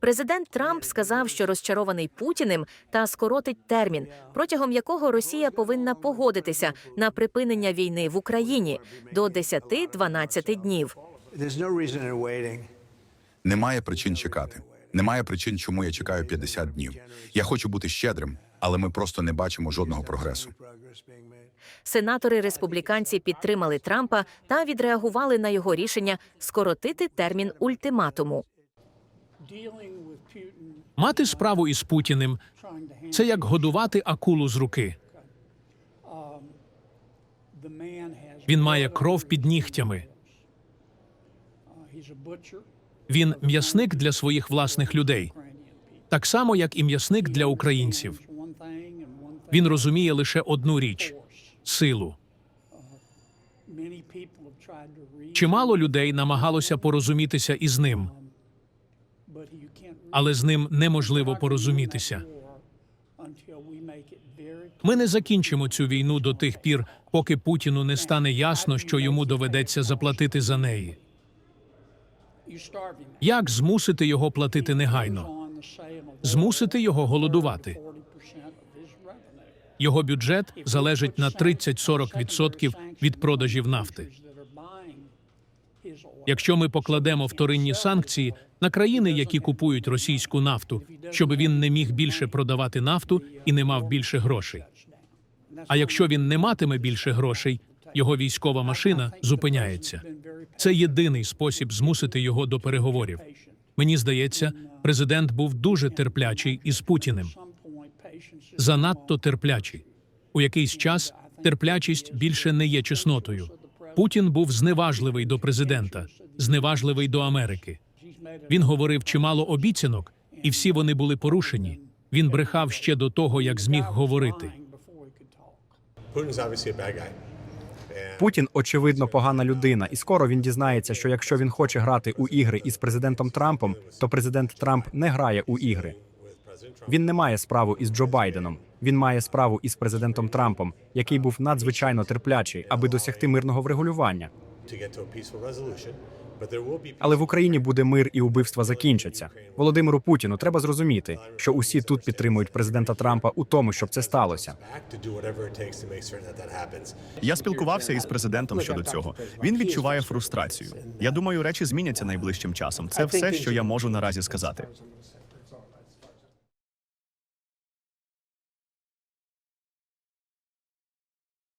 Президент Трамп сказав, що розчарований Путіним та скоротить термін, протягом якого Росія повинна погодитися на припинення війни в Україні до 10-12 днів. There's no reason in waiting. Немає причин чекати. Немає причин, чому я чекаю 50 днів. Я хочу бути щедрим, але ми просто не бачимо жодного прогресу. Сенатори республіканці підтримали Трампа та відреагували на його рішення скоротити термін ультиматуму. Мати справу із Путіним це як годувати акулу з руки. Він має кров під нігтями. Він м'ясник для своїх власних людей, так само як і м'ясник для українців. Він розуміє лише одну річ силу. Чимало людей намагалося порозумітися із ним, але з ним неможливо порозумітися. Ми не закінчимо цю війну до тих пір, поки Путіну не стане ясно, що йому доведеться заплатити за неї. Як змусити його платити негайно? Змусити його голодувати. Його бюджет залежить на 30-40% від продажів нафти. Якщо ми покладемо вторинні санкції на країни, які купують російську нафту, щоб він не міг більше продавати нафту і не мав більше грошей. А якщо він не матиме більше грошей, його військова машина зупиняється. Це єдиний спосіб змусити його до переговорів. Мені здається, президент був дуже терплячий із Путіним. Занадто терплячий. У якийсь час терплячість більше не є чеснотою. Путін був зневажливий до президента, зневажливий до Америки. Він говорив чимало обіцянок, і всі вони були порушені. Він брехав ще до того, як зміг говорити. Путін очевидно погана людина, і скоро він дізнається, що якщо він хоче грати у ігри із президентом Трампом, то президент Трамп не грає у ігри. Він не має справу із Джо Байденом. Він має справу із президентом Трампом, який був надзвичайно терплячий, аби досягти мирного врегулювання. Але в Україні буде мир і убивства закінчаться. Володимиру Путіну треба зрозуміти, що усі тут підтримують президента Трампа у тому, щоб це сталося. Я спілкувався із президентом щодо цього. Він відчуває фрустрацію. Я думаю, речі зміняться найближчим часом. Це все, що я можу наразі сказати.